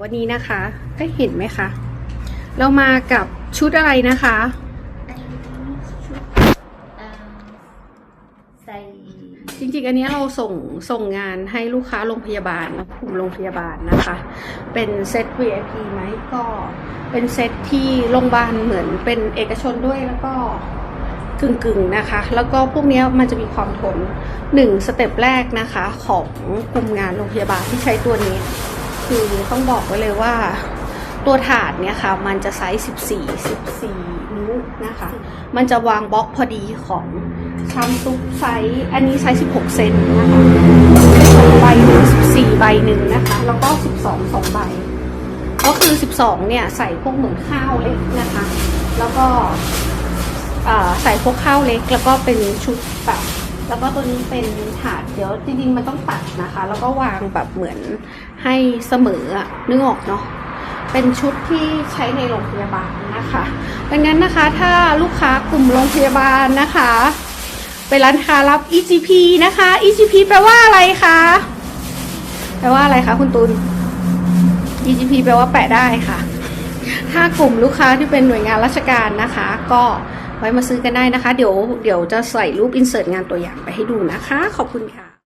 วันนี้นะคะได้เห็นไหมคะ เรามากับชุดอะไรนะคะอันนี้ชุดเอ่อใส่จริงๆ อันนี้เราส่งส่งงานให้ลูกค้าโรงพยาบาลนะกลุ่มโรงพยาบาลนะคะ เป็นเซต VIP ไหมก็เป็นเซตที่โรงพยาบาลเหมือนเป็นเอกชนด้วยแล้วก็กึ่งๆนะคะ แล้วก็พวกเนี้ยมันจะมีความทนหนึ่งสเต็ปแรกนะคะ ของกลุ่มงานโรงพยาบาลที่ใช้ตัวนี้ คือต้องบอกไว้เลยว่าตัวถาดเนี่ยค่ะ มันจะไซส์14 14 นิ้วนะคะ มันจะวางบล็อกพอดีของชัมซุปไซส์อันนี้ไซส์16 เซนนะคะใบหนึ่ง14 ใบหนึ่งนะคะ แล้วก็ 12 2 ใบ ก็คือ 12 เนี่ย ใส่พวกเหมือนข้าวเล็กนะคะ แล้วก็ใส่พวกข้าวเล็กแล้วก็เป็นชุดแบบ แล้วก็ตัวนี้เป็นถาดเดี๋ยวจริงๆมันต้องตัดนะคะ แล้วก็วางแบบเหมือนให้เสมอนึกออกเนาะเป็นชุดที่ใช้ในโรงพยาบาลนะคะดังนั้นนะคะถ้าลูกค้ากลุ่มโรงพยาบาลนะคะเป็นร้านค้ารับ EGP นะคะ EGP แปลว่าอะไรคะแปลว่าอะไรคะคุณตุล EGP แปลว่าแปะได้ค่ะ ถ้ากลุ่มลูกค้าที่เป็นหน่วยงานราชการนะคะ ก็ ไว้มาซื้อกันได้นะคะ เดี๋ยวเดี๋ยวจะใส่รูปอินเสิร์ตงานตัวอย่างไปให้ดูนะคะ ขอบคุณค่ะ